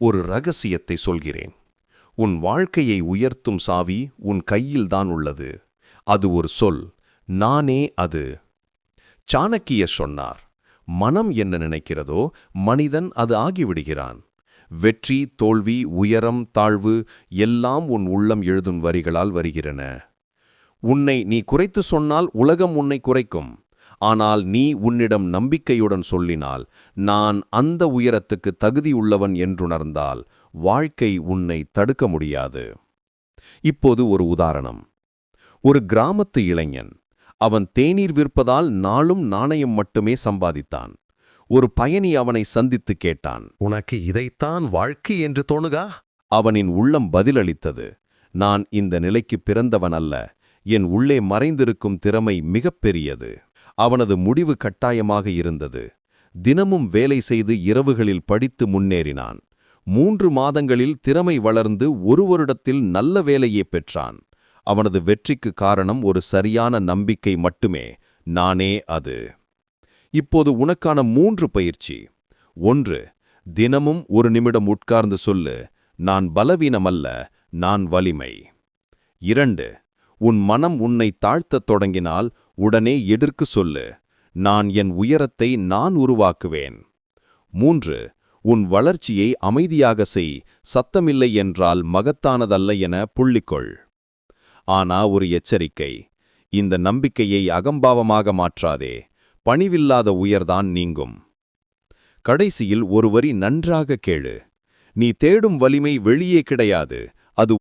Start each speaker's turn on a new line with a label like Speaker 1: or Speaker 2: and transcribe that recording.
Speaker 1: ஒரு ரகசியத்தை சொல்கிறேன். உன் வாழ்க்கையை உயர்த்தும் சாவி உன் கையில்தான் உள்ளது. அது ஒரு சொல் நானே அது. சாணக்கிய சொன்னார் மனம் என்ன நினைக்கிறதோ மனிதன் அது ஆகிவிடுகிறான். வெற்றி தோல்வி உயரம் தாழ்வு எல்லாம் உன் உள்ளம் எழுதும் வரிகளால் வருகிறன. உன்னை நீ குறைத்து சொன்னால் உலகம் உன்னை குறைக்கும். ஆனால் நீ உன்னிடம் நம்பிக்கையுடன் சொல்லினால் நான் அந்த உயரத்துக்கு தகுதியுள்ளவன் என்றுணர்ந்தால் வாழ்க்கை உன்னை தடுக்க முடியாது. இப்போது ஒரு உதாரணம். ஒரு கிராமத்து இளைஞன் அவன் தேநீர் விற்பதால் நாளும் நாணயம் மட்டுமே சம்பாதித்தான். ஒரு பயணி அவனை சந்தித்து கேட்டான்
Speaker 2: உனக்கு இதைத்தான் வாழ்க்கை என்று தோணுகா?
Speaker 1: அவனின் உள்ளம் பதிலளித்தது நான் இந்த நிலைக்கு பிறந்தவன் அல்ல என் உள்ளே மறைந்திருக்கும் திறமை மிகப்பெரியது அவனது முடிவு கட்டாயமாக இருந்தது. தினமும் வேலை செய்து இரவுகளில் படித்து முன்னேறினான். மூன்று மாதங்களில் திறமை வளர்ந்து ஒரு வருடத்தில் நல்ல வேலையே பெற்றான். அவனது வெற்றிக்கு காரணம் ஒரு சரியான நம்பிக்கை மட்டுமே நானே அது. இப்போது உனக்கான மூன்று பயிற்சி. ஒன்று தினமும் ஒரு நிமிடம் உட்கார்ந்து சொல்லு நான் பலவீனமல்ல நான் வலிமை. இரண்டு உன் மனம் உன்னை தாழ்த்தத் தொடங்கினால் உடனே எதிர்க்கு சொல்லு நான் என் உயரத்தை நான் உருவாக்குவேன். மூன்று உன் வளர்ச்சியை அமைதியாக செய் சத்தமில்லை என்றால் மகத்தானதல்ல என புள்ளிக்கொள். ஆனா ஒரு எச்சரிக்கை இந்த நம்பிக்கையை அகம்பாவமாக மாற்றாதே பணிவில்லாத உயர்தான் நீங்கும். கடைசியில் ஒருவரி நன்றாக கேளு நீ தேடும் வலிமை வெளியே கிடையாது